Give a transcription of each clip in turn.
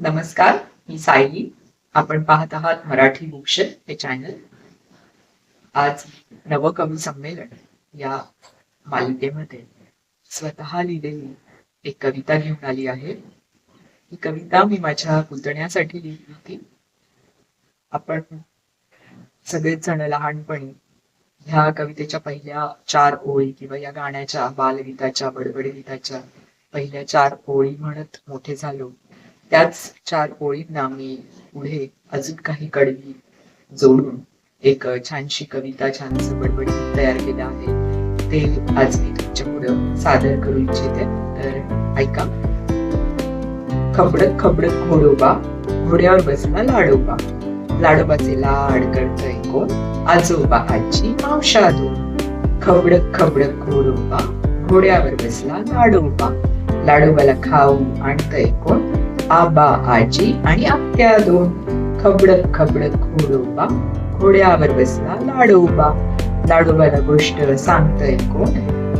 नमस्कार मी सायली आपण पाहत आहात मराठी बुकशेल हे चॅनल आज नवकवी संमेलन या मालिकेमध्ये स्वतः लिहिलेली एक कविता घेऊन आली आहे. ही कविता मी माझ्या पुतण्यासाठी लिहिली होती. आपण सगळेच जण लहानपणी ह्या कवितेच्या पहिल्या चार ओळी किंवा या गाण्याच्या बालगीताच्या बडबड गीताच्या पहिल्या चार ओळी म्हणत मोठे झालो. त्याच चार ओळींना मी पुढे अजून काही कडवी जोडून एक छानशी कविता छानसं बडबड तयार केलं आहे. ते आज मी तुमच्या पुढं सादर करू इच्छिते. तर ऐका. खबडक खबडक घोडोबा घोड्यावर बसला लाडोबा. लाडोबाचे लाड करतोय कोण? आजोबा आजी मावशा दोन. खबडक खबडक घोडोबा घोड्यावर बसला लाडोबा. लाडोबाला खाऊ आणतय कोण? आबा आजी आणि आत्या दोन. खबडत खबडत घोडोबा घोड्यावर बसला लाडोबा लाडोबाला गोष्ट सांगतय कोण?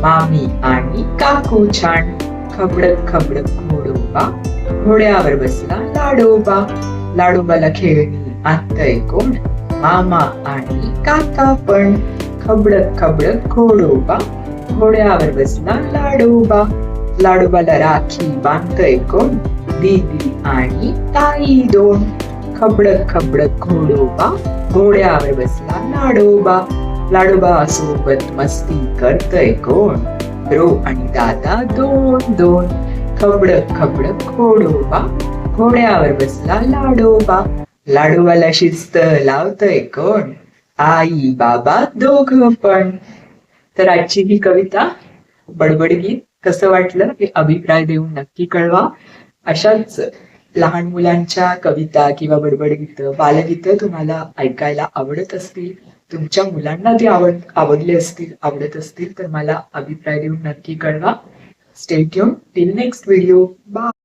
मामी आणि काकू छान. खबडत खबडत घोडोबा घोड्यावर बसला लाडोबा लाडोबाला खेळणी आणतय कोण? मामा आणि काका पण. खबडत खबडत घोडोबा घोड्यावर बसला लाडोबा लाडोबाला राखी बांधतय कोण? दीदी आणि ताई दोन खबडक खबडक घोडोबा घोड्यावर बसला लाडोबा. लाडोबा सोबत मस्ती करतय कोण? रो आणि दादा दोन दोन. खबडक खबडक घोडोबा घोड्यावर बसला लाडोबा. लाडोबाला शिस्त लावतय कोण? आई बाबा दोघ पण. तर आजची ही कविता बडबड गीत कसं वाटलं हे अभिप्राय देऊन नक्की कळवा. अशाच लहान मुलांच्या कविता किंवा बडबड गीतं बालगीतं तुम्हाला ऐकायला आवडत असतील तुमच्या मुलांना ते आवड आवडले असतील आवडत असतील तर मला अभिप्राय देऊन नक्की कळवा. Stay tuned till next video bye